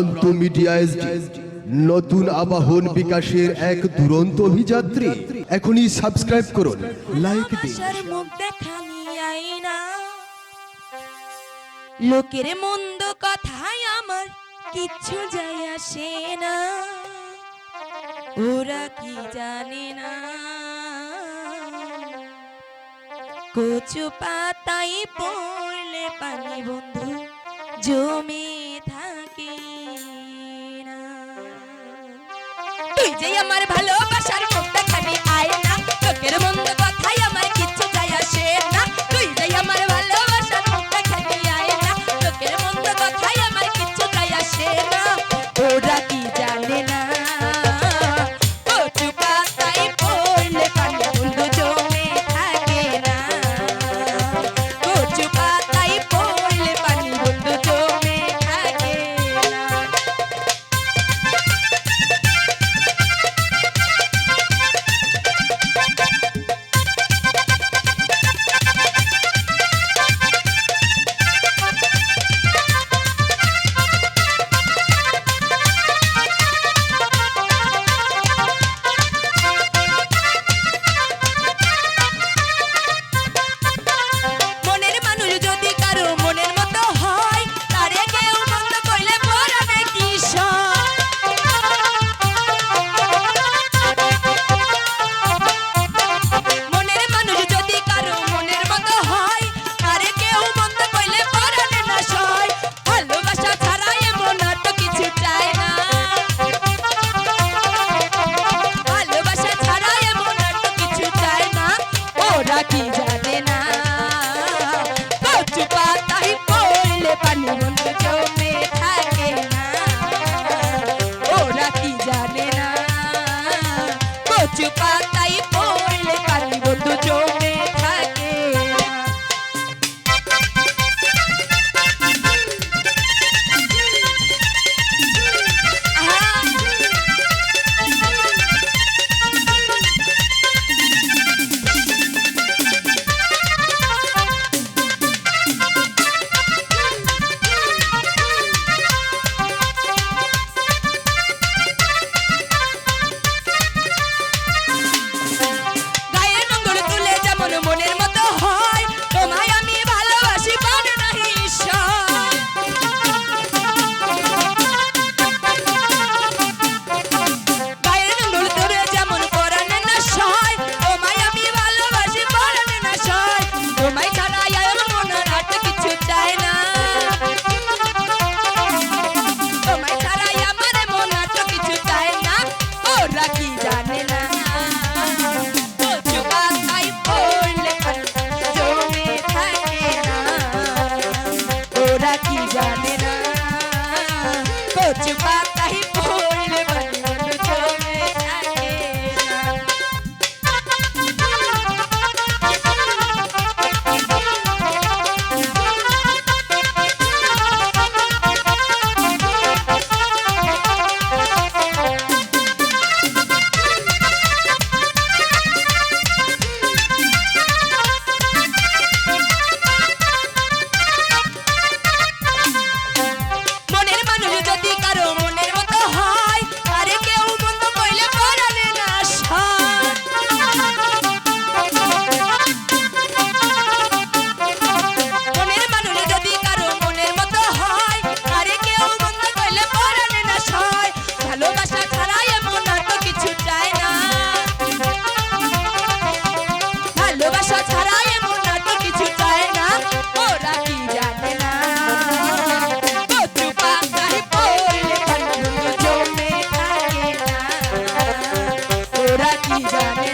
প্রান্ত মিডিয়া নতুন আবাহন বিকাশের এক দুরন্ত অভিযাত্রী। এখনই সাবস্ক্রাইব করুন লাইক দিন। লোকের মন্দ কথায় আমার কিচ্ছু যাই আসে না। ওরা কি জানে না? কচু পাতাই পড়লে পানি বন্ধু জমি যেই আমার ভালো কি জানে